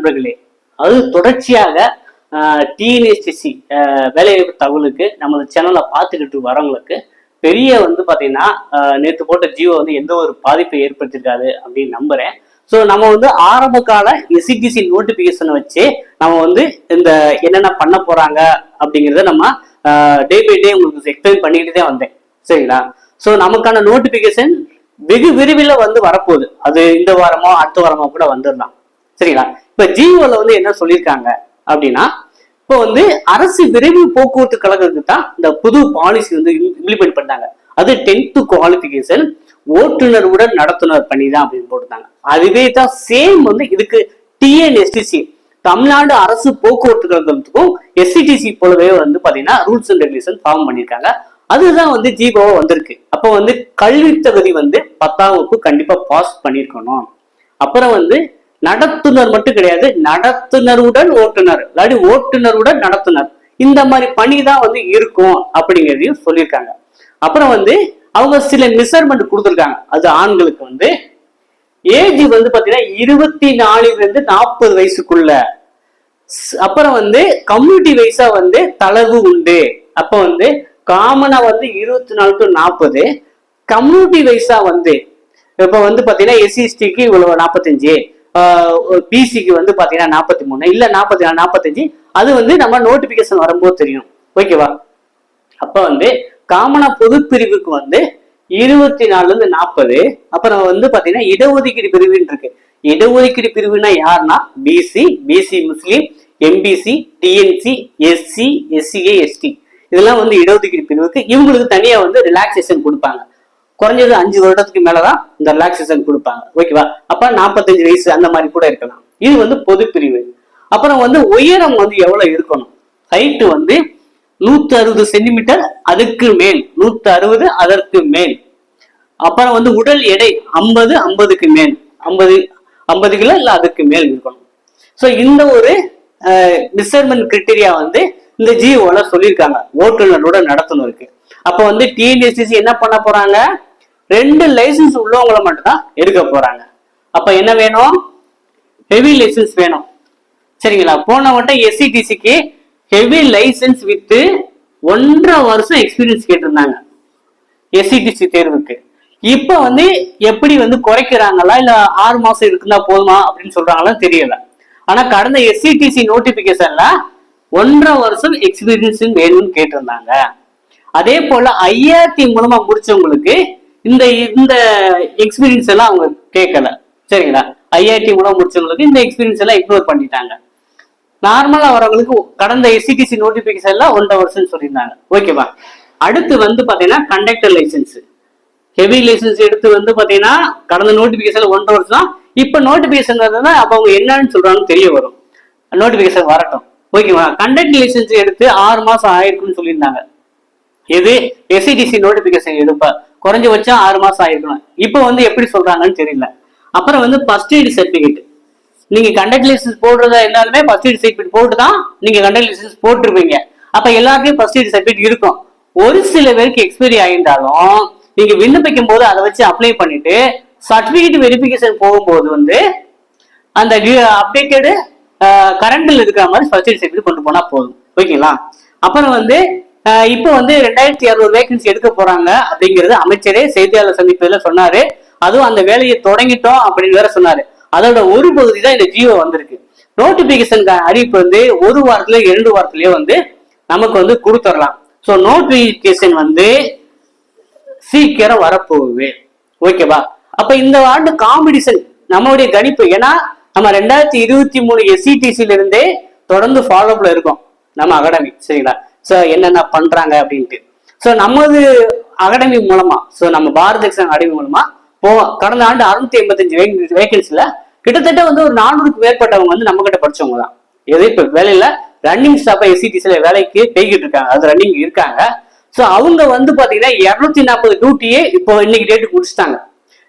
நண்பர்களே அது தொடர்ச்சியாக டிஎன்எஸ்டிசி வேலைவாய்ப்பு தகவலுக்கு நமது சேனலை பார்த்துக்கிட்டு வரவங்களுக்கு பெரிய வந்து பார்த்தீங்கன்னா நேற்று போட்ட ஜியோ வந்து எந்த ஒரு பாதிப்பை ஏற்படுத்திருக்காது அப்படின்னு நம்புறேன். ஸோ நம்ம வந்து ஆரம்ப கால எஸ்சிடிசி நோட்டிஃபிகேஷனை வச்சு நம்ம வந்து இந்த என்னென்ன பண்ண போறாங்க அப்படிங்கிறத நம்ம டே பை டே உங்களுக்கு எக்ஸ்பிளைன் பண்ணிக்கிட்டு தான் வந்தேன். சரிங்களா? ஸோ நமக்கான நோட்டிஃபிகேஷன் வெகு விரைவில் வந்து வரப்போகுது. அது இந்த வாரமோ அடுத்த வாரமோ கூட வந்துடலாம். சரிங்களா? இப்ப ஜியோல வந்து என்ன சொல்லியிருக்காங்க அப்படின்னா இப்போ வந்து அரசு விரைவு போக்குவரத்து கழகத்துக்கு தான் இந்த புது பாலிசி வந்து இம்ப்ளிமெண்ட் பண்ணாங்க அது டென்த் குவாலிஃபிகேஷன் ஓட்டுநருடன் நடத்துனர் பணி தான் அப்படின்னு போட்டுருந்தாங்க. அதுவே தான் சேம் வந்து இதுக்கு டிஎன்எஸ்டிசி தமிழ்நாடு அரசு போக்குவரத்து கழகத்துக்கும் எஸ்சிடிசி போலவே வந்து பாத்தீங்கன்னா ரூல்ஸ் அண்ட் ரெகுலேஷன் ஃபார்ம் பண்ணியிருக்காங்க அதுதான் வந்து ஜிபோவா வந்திருக்கு. அப்போ வந்து கல்வி தகுதி வந்து பத்தாம் வகுப்பு கண்டிப்பா பாஸ் பண்ணியிருக்கணும் அப்புறம் வந்து நடத்துனர் மட்டும் கிடையாது நடத்துனருடன் ஓட்டுநர் இல்லாட்டி ஓட்டுநருடன் நடத்துனர். இந்த மாதிரி பணி தான் வந்து இருக்கும் அப்படிங்கிறதையும் சொல்லியிருக்காங்க. அப்புறம் வந்து அவங்க சில மெஷர்மெண்ட் கொடுத்துருக்காங்க. அது ஆண்களுக்கு வந்து ஏஜ் வந்து பாத்தீங்கன்னா இருபத்தி நாலுல இருந்து நாற்பது வயசுக்குள்ள. அப்புறம் வந்து கம்யூனிட்டி வைஸா வந்து தளர்வு உண்டு. அப்ப வந்து காமனா வந்து இருபத்தி நாலு டு நாற்பது. கம்யூனிட்டி வைஸா வந்து இப்ப வந்து பாத்தீங்கன்னா எஸ்சிஎஸ்டிக்கு இவ்வளவு நாற்பத்தஞ்சு பிசிக்கு வந்து பாத்தீங்கன்னா நாற்பத்தி மூணு இல்ல நாற்பத்தி நாலு நாற்பத்தஞ்சு அது வந்து நம்ம நோட்டிபிகேஷன் வரும்போது தெரியும். ஓகேவா அப்ப வந்து காமனா பொது பிரிவுக்கு வந்து இருபத்தி நாலுல இருந்து நாற்பது அப்புறம் வந்து பாத்தீங்கன்னா இடஒதுக்கீடு பிரிவுன்னு இருக்கு. இடஒதுக்கீடு பிரிவுனா யாருன்னா? பிசி பிசி முஸ்லீம் MBC DNC SC SCA ST இதெல்லாம் வந்து இடஒதுக்கீடு பிரிவுக்கு இவங்களுக்கு தனியா வந்து ரிலாக்ஸேஷன் கொடுப்பாங்க. குறைஞ்சது அஞ்சு வருடத்துக்கு மேலதான் இந்த ரிலாக்ஸேஷன் கொடுப்பாங்க. ஓகேவா அப்ப நாற்பத்தஞ்சு வயசு அந்த மாதிரி கூட இருக்கலாம். இது வந்து பொது பிரிவு அப்புறம் வந்து உயரம் வந்து எவ்வளவு இருக்கணும்? ஹைட்டு வந்து நூத்தி அறுபது சென்டிமீட்டர் அதுக்கு மேல். நூத்தி அறுபது அதற்கு மேல். அப்புறம் வந்து உடல் எடை ஐம்பது ஐம்பதுக்கு மேல். ஐம்பது ஐம்பது கிலோ இல்ல அதுக்கு மேல் இருக்கணும். ஸோ இந்த ஒரு மெஷர்மெண்ட் கிரிட்டீரியா வந்து இந்த ஜிஓல சொல்லியிருக்காங்க. ஓட்டுநரோட இருக்கு. அப்போ வந்து டிஎன்எஸ்டிசி என்ன பண்ண போறாங்க? ரெண்டு லைசன்ஸ் உள்ளவங்களை மட்டும்தான் எடுக்க போறாங்க. அப்ப என்ன வேணும்? ஹெவி லைசன்ஸ் வேணும். சரிங்களா? போன வட்டம் எஸ்சிடிசிக்கு ஹெவி லைசன்ஸ் வித்து ஒன்றரை வருஷம் எக்ஸ்பீரியன்ஸ் கேட்டிருந்தாங்க. எஸ்சிடிசி தேர்வுக்கு. இப்ப வந்து எப்படி வந்து குறைக்கிறாங்களா? இல்ல ஆறு மாசம் இருக்குன்னா போதுமா? அப்படின்னு சொல்றாங்களா தெரியல. ஆனா கடந்த எஸ்சிடிசி நோட்டிபிகேஷன்ல ஒன்றரை வருஷம் எக்ஸ்பீரியன்ஸ் வேணும்னு கேட்டிருந்தாங்க. அதே போல ஐஆர்டி மூலமா முடிச்சவங்களுக்கு இந்த இந்த எக்ஸ்பீரியன்ஸ் எல்லாம் அவங்க கேட்கல சரிங்களா? ஐஐடி மூலம் முடிச்சவங்களுக்கு இந்த எக்ஸ்பீரியன்ஸ் எல்லாம் இக்னோர் பண்ணிட்டாங்க. நார்மலா வரவங்களுக்கு கடந்த எஸ்சிடிசி நோட்டிபிகேஷன் எல்லாம் ஒன் ஹவர்ஸ்ன்னு சொல்லியிருந்தாங்க. ஓகேவா அடுத்து வந்து பாத்தீங்கன்னா கண்டக்டர் லைசன்ஸ் ஹெவி லைசன்ஸ் எடுத்து வந்து பாத்தீங்கன்னா கடந்த நோட்டிபிகேஷன் ஒன் வருஷம் தான். இப்ப நோட்டிபிகேஷன் வந்ததுன்னா அப்ப அவங்க என்னன்னு சொல்றாங்கன்னு தெரிய வரும். நோட்டிபிகேஷன் வரட்டும். ஓகேவா கண்டக்ட் லைசன்ஸ் எடுத்து ஆறு மாசம் ஆயிருக்குன்னு சொல்லியிருந்தாங்க. எது? எஸ்சிடிசி நோட்டிபிகேஷன் எடுப்ப. குறைஞ்சபட்சம் ஆறு மாசம் ஆயிருக்கணும் இப்போ வந்து எப்படி சொல்றாங்கன்னு தெரியல. அப்புறம் வந்து ஃபர்ஸ்ட் எய்ட் சர்டிபிகேட் நீங்க கண்டக்ட் லைசன்ஸ் போடுறதா இருந்தாலுமே ஃபர்ஸ்ட் எய்ட் சர்டிபிகேட் போட்டு தான் நீங்க கண்டக்ட் லைசன்ஸ் போட்டிருப்பீங்க. அப்ப எல்லாருக்கும் ஃபர்ஸ்ட் எய்ட் சர்டிபிகேட் இருக்கும். ஒரு சில பேருக்கு எக்ஸ்பைரி ஆயிருந்தாலும் நீங்க விண்ணப்பிக்கும் போது அதை வச்சு அப்ளை பண்ணிட்டு சர்டிபிகேட் வெரிஃபிகேஷன் போகும்போது வந்து அந்த அப்டேட்டடு கரண்டில் இருக்கிற மாதிரி ஃபர்ஸ்ட் எய்ட் சர்டிபிகேட் கொண்டு போனா போதும். ஓகேங்களா அப்புறம் வந்து இப்போ வந்து ரெண்டாயிரத்தி அறுபது வேகன்சி எடுக்க போறாங்க அப்படிங்கிறது அமைச்சரே செய்தியாளர் சந்திப்பதுல சொன்னாரு. அதுவும் அந்த வேலையை தொடங்கிட்டோம் அப்படின்னு வேற சொன்னாரு. அதோட ஒரு பகுதி தான் இந்த ஜியோ வந்திருக்கு. நோட்டிபிகேஷன் அறிவிப்பு வந்து ஒரு வாரத்துல இரண்டு வாரத்திலயே வந்து நமக்கு வந்து கொடுத்துடலாம் ஸோ நோட்டிபிகேஷன் வந்து சீக்கிரம் வரப்போகுது. ஓகேவா அப்ப இந்த ஆண்டு காம்படிஷன் நம்மளுடைய கணிப்பு ஏன்னா நம்ம ரெண்டாயிரத்தி இருபத்தி மூணு எஸ்சிடிசில இருந்தே தொடர்ந்து ஃபாலோப்ல இருக்கோம். நம்ம அகாடமி சரிங்களா? ஸோ என்னென்ன பண்றாங்க அப்படின்ட்டு. ஸோ நமது அகாடமி மூலமா ஸோ நம்ம பாரத எக்ஸாம் அகாடமி மூலமா போவோம் கடந்த ஆண்டு அறுநூத்தி எண்பத்தஞ்சு வேகன்சில கிட்டத்தட்ட வந்து ஒரு நானூறுக்கு மேற்பட்டவங்க வந்து நம்ம கிட்ட படிச்சவங்க தான். எது இப்ப வேலையில ரன்னிங் ஸ்டாஃபா எஸ்சிடிசில வேலைக்கு போய்கிட்டு இருக்காங்க. அது ரன்னிங் இருக்காங்க. ஸோ அவங்க வந்து பாத்தீங்கன்னா இருநூத்தி நாற்பது டியூட்டியே இப்போ இன்னைக்கு டேட்டுக்கு முடிச்சிட்டாங்க.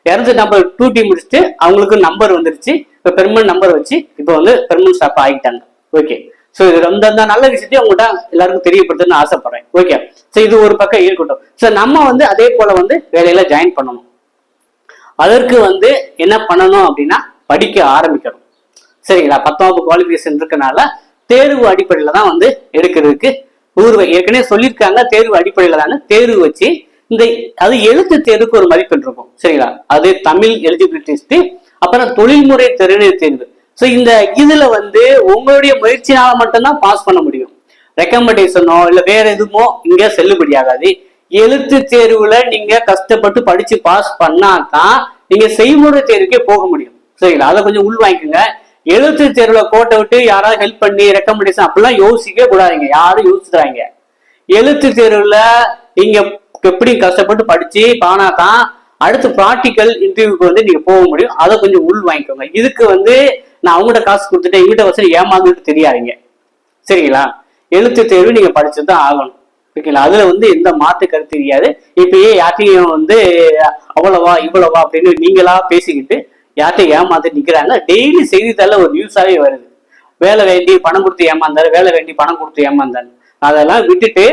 இரநூத்தி நாற்பது டியூட்டி முடிச்சுட்டு அவங்களுக்கு நம்பர் வந்துருச்சு. இப்போ பெர்மனன்ட் நம்பர் வச்சு இப்போ வந்து பெர்மனன்ட் ஸ்டாஃப் ஆகிட்டாங்க. ஓகே ஸோ இது ரொம்ப இந்த நல்ல விஷயத்தையும் உங்கள்கிட்ட எல்லாருக்கும் தெரியப்படுத்துன்னு ஆசைப்படுறேன். ஓகே ஸோ இது ஒரு பக்கம் இருக்கட்டும் ஸோ நம்ம வந்து அதே போல வந்து வேலையில ஜாயின் பண்ணணும். அதற்கு வந்து என்ன பண்ணணும் அப்படின்னா படிக்க ஆரம்பிக்கணும். சரிங்களா? பத்தாம் குவாலிஃபிகேஷன் இருக்கனால தேர்வு அடிப்படையில தான் வந்து எடுக்கிறதுக்கு ஊர்வை ஏற்கனவே சொல்லியிருக்காங்க தேர்வு அடிப்படையில தானே தேர்வு வச்சு இந்த அது எழுத்து தேர்வுக்கு ஒரு மதிப்பெண் இருக்கும். சரிங்களா? அது தமிழ் எலிஜிபிலிட்டி டெஸ்ட் அப்புறம் தொழில்முறை திறனை தேர்வு ஸோ இந்த இதுல வந்து உங்களுடைய முயற்சினால மட்டும்தான் பாஸ் பண்ண முடியும். ரெக்கமெண்டேஷனோ இல்லை வேற எதுவுமோ இங்க செல்லுபடி ஆகாது. எழுத்து தேர்வுல நீங்க கஷ்டப்பட்டு படிச்சு பாஸ் பண்ணாதான் நீங்க செய்முறை தேர்வுக்கே போக முடியும். சரிங்களா? அதை கொஞ்சம் உள் வாங்கிக்கோங்க எழுத்து தேர்வுல கோட்டை விட்டு யாராவது ஹெல்ப் பண்ணி ரெக்கமெண்டேஷன் அப்படிலாம் யோசிக்க கூடாதுங்க. யாரும் யோசிச்சுறாங்க எழுத்து தேர்வுல நீங்க எப்படி கஷ்டப்பட்டு படிச்சு பானாதான் அடுத்து ப்ராக்டிக்கல் இன்டர்வியூக்கு வந்து நீங்க போக முடியும். அதை கொஞ்சம் உள் வாங்கிக்கோங்க இதுக்கு வந்து நான் அவங்ககிட்ட காசு கொடுத்துட்டேன் இவங்ககிட்ட வசதி ஏமாந்துட்டு தெரியாதீங்க. சரிங்களா? எழுத்து தேர்வு நீங்க படிச்சு தான் ஆகணும். ஓகேங்களா? அதுல வந்து எந்த மாற்று கருத்து தெரியாது. இப்பயே யார்ட்டையும் வந்து அவ்வளவா இவ்வளவா அப்படின்னு நீங்களா பேசிக்கிட்டு யார்ட்டையும் ஏமாந்து நிக்கிறாங்க டெய்லி செய்தித்தாள ஒரு நியூஸாவே வருது. வேலை வேண்டி பணம் கொடுத்து ஏமாந்தாரு வேலை வேண்டி பணம் கொடுத்து ஏமாந்தாரு. அதெல்லாம் விட்டுட்டு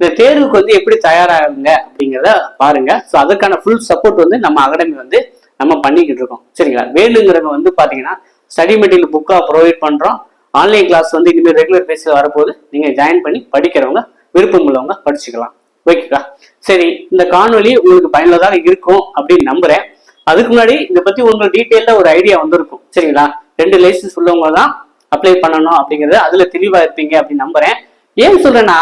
இந்த தேர்வுக்கு வந்து எப்படி தயாராகுங்க அப்படிங்கிறத பாருங்க. ஸோ அதுக்கான ஃபுல் சப்போர்ட் வந்து நம்ம அகாடமி வந்து நம்ம பண்ணிக்கிட்டு இருக்கோம். சரிங்களா? வேணுங்கிறவங்க வந்து பாத்தீங்கன்னா ஸ்டடி மெட்டீரியல் புக்காக ப்ரொவைட் பண்ணுறோம் ஆன்லைன் கிளாஸ் வந்து இனிமேல் ரெகுலர் பேஸில் வரப்போது நீங்கள் ஜாயின் பண்ணி படிக்கிறவங்க விருப்பம் உள்ளவங்க படிச்சுக்கலாம் ஓகேக்கா சரி இந்த காணொலி உங்களுக்கு பயனுள்ளதாக இருக்கும் அப்படின்னு நம்புறேன். அதுக்கு முன்னாடி இதை பத்தி உங்களுக்கு டீட்டெயில ஒரு ஐடியா வந்திருக்கும். சரிங்களா? ரெண்டு லைசன்ஸ் உள்ளவங்க தான் அப்ளை பண்ணணும் அப்படிங்கிறது அதில் தெளிவாக இருப்பீங்க அப்படின்னு நம்புறேன். ஏன் சொல்றேன்னா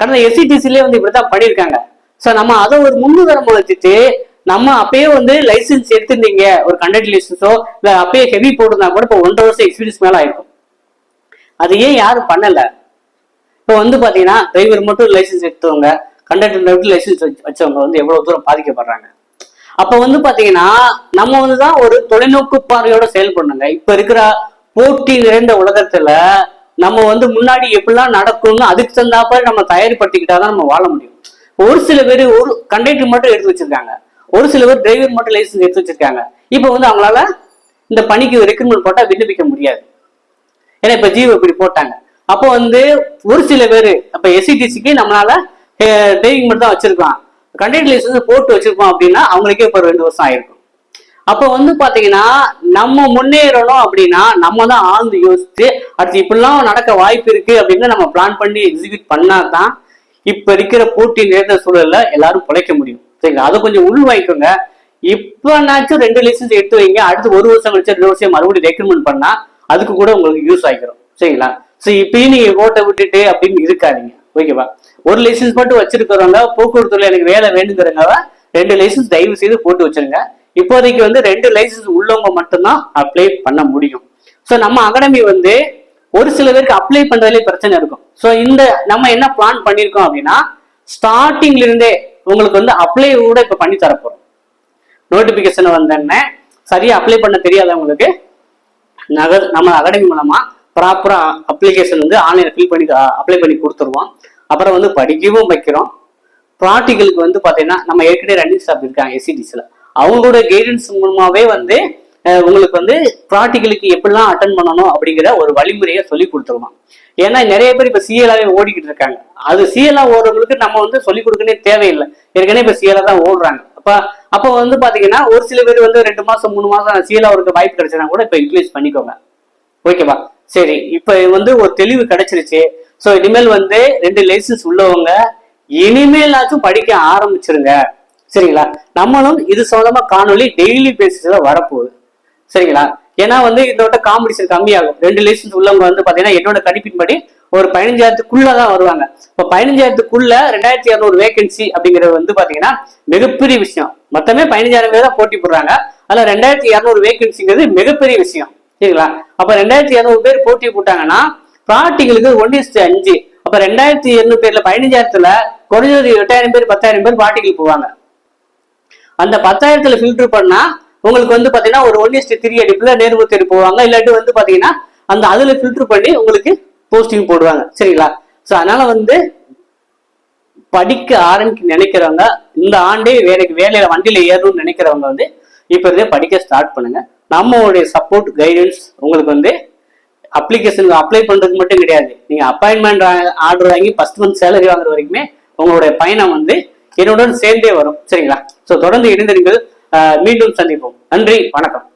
கடந்த எஸ்சிடிசிலே வந்து இப்படித்தான் பண்ணியிருக்காங்க. ஸோ நம்ம அதை ஒரு முன்னுதாரணம் வச்சுட்டு நம்ம அப்பயே வந்து லைசன்ஸ் எடுத்திருந்தீங்க ஒரு கண்டக்ட் லைசன்ஸோ இல்ல அப்பயே ஹெவி போட்டிருந்தா கூட இப்போ ஒன்றரை வருஷம் எக்ஸ்பீரியன்ஸ் மேல ஆயிருக்கும். அது ஏன் யாரும் பண்ணல? இப்போ வந்து பாத்தீங்கன்னா டிரைவர் மட்டும் லைசன்ஸ் எடுத்தவங்க கண்டக்டர் லைசன்ஸ் வச்சவங்க வந்து எவ்வளவு தூரம் பாதிக்கப்படுறாங்க. அப்ப வந்து பாத்தீங்கன்னா நம்ம வந்து தான் ஒரு தொலைநோக்கு பார்வையோட செயல்படணுங்க. இப்ப இருக்கிற போட்டி நிறைந்த உலகத்துல நம்ம வந்து முன்னாடி எப்படிலாம் நடக்கும்னு அதுக்கு தந்தாப்ப நம்ம தயார்படுத்திக்கிட்டாதான் நம்ம வாழ முடியும். ஒரு சில பேர் ஒரு கண்டக்டர் மட்டும் எடுத்து வச்சிருக்காங்க. ஒரு சில பேர் டிரைவர் மட்டும் லைசன்ஸ் எடுத்து வச்சிருக்காங்க. இப்போ வந்து அவங்களால இந்த பணிக்கு ரெக்ரூட்மெண்ட் போட்டால் விண்ணப்பிக்க முடியாது. ஏன்னா இப்போ ஜீவோ இப்படி போட்டாங்க. அப்போ வந்து ஒரு சில பேர் இப்போ எஸ்சிடிசிக்கு நம்மளால டிரைவிங் மட்டும் தான் வச்சிருக்கலாம். கண்டக்டர் லைசன்ஸ் போட்டு வச்சிருக்கோம் அப்படின்னா அவங்களுக்கே இப்போ ரெண்டு வருஷம் ஆயிருக்கும். அப்போ வந்து பார்த்தீங்கன்னா நம்ம முன்னேறணும் அப்படின்னா நம்ம தான் ஆழ்ந்து யோசிச்சு அடுத்து இப்படிலாம் நடக்க வாய்ப்பு இருக்கு அப்படின்னு நம்ம பிளான் பண்ணி எக்ஸிக்யூட் பண்ணாதான் இப்போ இருக்கிற போட்டி நேர்ந்த சூழல்ல எல்லாரும் பிழைக்க முடியும். சரிங்களா? அதை கொஞ்சம் உள் வாங்கிக்கோங்க. இப்பனாச்சும் ரெண்டு லைசன்ஸ் எடுத்து வைங்க. அடுத்து ஒரு வருஷம் கழிச்சு ரெண்டு வருஷம் மறுபடியும் ரெக்ரூட்மெண்ட் பண்ணா அதுக்கு கூட உங்களுக்கு யூஸ் ஆகிக்கிறோம் சரிங்களா? ஸோ இப்பயும் நீங்க ஓட்டை விட்டுட்டு அப்படின்னு இருக்காதீங்க. ஓகேவா? ஒரு லைசன்ஸ் மட்டும் வச்சிருக்கிறவங்க போக்குவரத்துல எனக்கு வேலை வேண்டுங்கிறவங்க ரெண்டு லைசன்ஸ் தயவு செய்து போட்டு வச்சிருங்க. இப்போதைக்கு வந்து ரெண்டு லைசன்ஸ் உள்ளவங்க மட்டும்தான் அப்ளை பண்ண முடியும். ஸோ நம்ம அகாடமி வந்து ஒரு சில பேருக்கு அப்ளை பண்றதுலேயே பிரச்சனை இருக்கும். ஸோ இந்த நம்ம என்ன பிளான் பண்ணியிருக்கோம் அப்படின்னா ஸ்டார்டிங்ல இருந்தே உங்களுக்கு வந்து அப்ளை கூட இப்போ பண்ணி தரப்போறோம். நோட்டிபிகேஷன் வந்தோடனே சரியா அப்ளை பண்ண தெரியாதவங்களுக்கு நகர் நம்ம அகாடமி மூலமா ப்ராப்பரா அப்ளிகேஷன் வந்து ஆன்லைனில் ஃபில் பண்ணி அப்ளை பண்ணி கொடுத்துருவோம். அப்புறம் வந்து படிக்கவும் வைக்கிறோம். ப்ராக்டிகலுக்கு வந்து பாத்தீங்கன்னா நம்ம ஏற்கனவே ரன்னிங் ஸ்டாப் இருக்காங்க எஸ்சிடிஸில் அவங்களோட கைடன்ஸ் மூலமாவே வந்து உங்களுக்கு வந்து ப்ராக்டிகலுக்கு எப்படிலாம் அட்டன் பண்ணணும் அப்படிங்கிற ஒரு வழிமுறையை சொல்லி கொடுத்துருவாங்க ஏன்னா நிறைய பேர் இப்போ சிஎலாவே ஓடிக்கிட்டு இருக்காங்க. அது சிஎலா ஓடுறவங்களுக்கு நம்ம வந்து சொல்லி கொடுக்கனே தேவையில்லை. ஏற்கனவே இப்ப சிஎலா தான் ஓடுறாங்க. அப்ப அப்போ வந்து பாத்தீங்கன்னா ஒரு சில பேர் வந்து ரெண்டு மாசம் மூணு மாசம் சிஎலா ஒரு வாய்ப்பு கிடைச்சா கூட இப்ப இன்க்ரீஸ் பண்ணிக்கோங்க. ஓகேவா சரி இப்ப வந்து ஒரு தெளிவு கிடைச்சிருச்சு. சோ இனிமேல் வந்து ரெண்டு லைசன்ஸ் உள்ளவங்க இனிமேலாச்சும் படிக்க ஆரம்பிச்சிருங்க. சரிங்களா? நம்மளும் இது சம்பந்தமா காணொலி டெய்லி பேசிஸ்ல வரப்போகுது. சரிங்களா? ஏன்னா வந்து இதோட காம்படிஷன் கம்மியாகும். ரெண்டு லைசன்ஸ் உள்ளவங்க வந்து பாத்தீங்கன்னா என்னோட கணிப்பின்படி ஒரு பதினஞ்சாயிரத்துக்குள்ள தான் வருவாங்க. இப்போ பதினஞ்சாயிரத்துக்குள்ள ரெண்டாயிரத்தி இரநூறு வேகன்சி அப்படிங்கிறது வந்து பாத்தீங்கன்னா மிகப்பெரிய விஷயம். மொத்தமே பதினஞ்சாயிரம் பேர் தான் போட்டி போடுறாங்க. அதுல ரெண்டாயிரத்தி இரநூறு வேகன்சிங்கிறது மிகப்பெரிய விஷயம். சரிங்களா? அப்ப ரெண்டாயிரத்தி இரநூறு பேர் போட்டி போட்டாங்கன்னா பிராட்டிகளுக்கு ஒன் இஸ்டு அஞ்சு. அப்ப ரெண்டாயிரத்தி எண்ணூறு பேர்ல பதினஞ்சாயிரத்துல குறைஞ்சது எட்டாயிரம் பேர் பத்தாயிரம் பேர் பாட்டிகள் போவாங்க. அந்த பத்தாயிரத்துல ஃபில்டர் பண்ணா உங்களுக்கு வந்து பாத்தீங்கன்னா ஒரு ஒன் இஸ்டு த்ரீ அடிப்புல நேர்வு தேடி போவாங்க. இல்லாட்டி வந்து பாத்தீங்கன்னா அந்த அதுல ஃபில்டர் பண்ணி உங்களுக்கு போஸ்டிங் போடுவாங்க. சரிங்களா? சோ அதனால வந்து படிக்க ஆரம்பிக்க நினைக்கிறவங்க இந்த ஆண்டே வேலைக்கு வேலையில வண்டியில ஏறணும்னு நினைக்கிறவங்க வந்து இப்ப இருந்தே படிக்க ஸ்டார்ட் பண்ணுங்க. நம்மளுடைய சப்போர்ட் கைடன்ஸ் உங்களுக்கு வந்து அப்ளிகேஷன் அப்ளை பண்றதுக்கு மட்டும் கிடையாது. நீங்க அப்பாயின்மெண்ட் ஆர்டர் வாங்கி ஃபர்ஸ்ட் மந்த் சேலரி வாங்குற வரைக்குமே உங்களுடைய பயணம் வந்து என்னுடன் சேர்ந்தே வரும். சரிங்களா? ஸோ தொடர்ந்து இணைந்திருங்கள். மீண்டும் சந்திப்போம். நன்றி வணக்கம்.